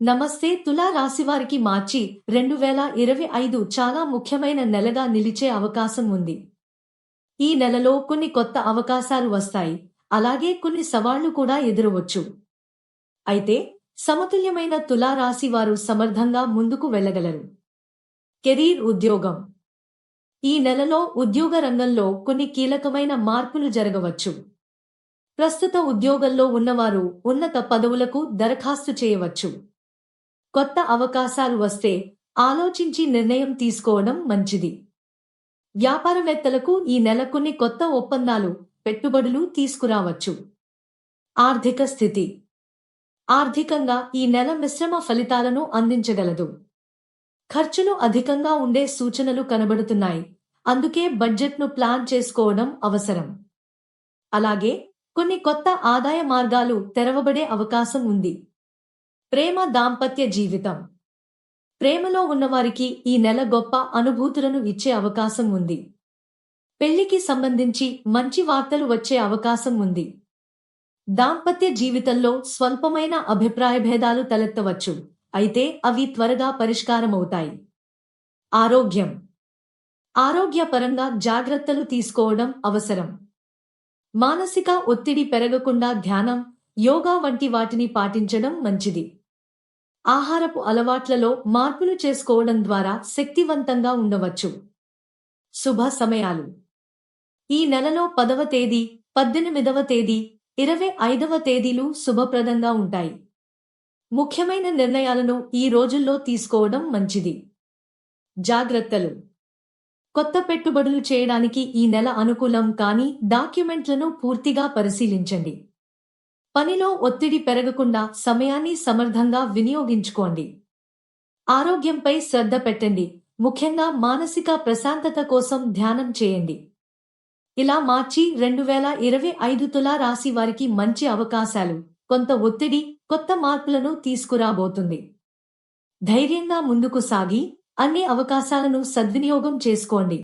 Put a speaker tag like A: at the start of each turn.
A: నమస్తే తులా రాశివారికి మార్చి రెండు వేల ఇరవై ఐదు చాలా ముఖ్యమైన నెలగా నిలిచే అవకాశం ఉంది. ఈ నెలలో కొన్ని కొత్త అవకాశాలు వస్తాయి. అలాగే కొన్ని సవాళ్ళు కూడా ఎదురవచ్చు. అయితే సమతుల్యమైన తులా రాశి వారు సమర్థంగా ముందుకు వెళ్ళగలరు. కెరీర్ ఉద్యోగం. ఈ నెలలో ఉద్యోగ రంగంలో కొన్ని కీలకమైన మార్పులు జరగవచ్చు. ప్రస్తుత ఉద్యోగంలో ఉన్నవారు ఉన్నత పదవులకు దరఖాస్తు చేయవచ్చు. కొత్త అవకాశాలు వస్తే ఆలోచించి నిర్ణయం తీసుకోవడం మంచిది. వ్యాపారవేత్తలకు ఈ నెల కొన్ని కొత్త ఒప్పందాలు పెట్టుబడులు తీసుకురావచ్చు. ఆర్థిక స్థితి. ఆర్థికంగా ఈ నెల మిశ్రమ ఫలితాలను అందించగలదు. ఖర్చులు అధికంగా ఉండే సూచనలు కనబడుతున్నాయి. అందుకే బడ్జెట్ను ప్లాన్ చేసుకోవడం అవసరం. అలాగే కొన్ని కొత్త ఆదాయ మార్గాలు తెరవబడే అవకాశం ఉంది. ప్రేమ దాంపత్య జీవితం. ప్రేమలో ఉన్నవారికి ఈ నెల గొప్ప అనుభూతులను ఇచ్చే అవకాశం ఉంది. పెళ్ళికి సంబంధించి మంచి వార్తలు వచ్చే అవకాశం ఉంది. దాంపత్య జీవితంలో స్వల్పమైన అభిప్రాయ భేదాలు తలెత్తవచ్చు. అయితే అవి త్వరగా పరిష్కారమవుతాయి. ఆరోగ్యం. ఆరోగ్యపరంగా జాగ్రత్తలు తీసుకోవడం అవసరం. మానసిక ఒత్తిడి పెరగకుండా ధ్యానం యోగా వంటి వాటిని పాటించడం మంచిది. ఆహారపు అలవాట్లలో మార్పులు చేసుకోవడం ద్వారా శక్తివంతంగా ఉండవచ్చు. శుభ సమయాలు. ఈ నెలలో పదవ తేదీ పద్దెనిమిదవ తేదీ ఇరవై ఐదవ తేదీలు శుభప్రదంగా ఉంటాయి. ముఖ్యమైన నిర్ణయాలను ఈ రోజుల్లో తీసుకోవడం మంచిది. జాగ్రత్తలు. కొత్త పెట్టుబడులు చేయడానికి ఈ నెల అనుకూలం కానీ డాక్యుమెంట్లను పూర్తిగా పరిశీలించండి. పనిలో ఒత్తిడి పెరగకుండా సమయాన్ని సమర్థంగా వినియోగించుకోండి. ఆరోగ్యంపై శ్రద్ధ పెట్టండి. ముఖ్యంగా మానసిక ప్రశాంతత కోసం ధ్యానం చేయండి. ఇలా మార్చి రెండు వేల ఇరవై ఐదు తులా రాశి వారికి మంచి అవకాశాలు కొంత ఒత్తిడి కొత్త మార్పులను తీసుకురాబోతుంది. ధైర్యంగా ముందుకు సాగి అన్ని అవకాశాలను సద్వినియోగం చేసుకోండి.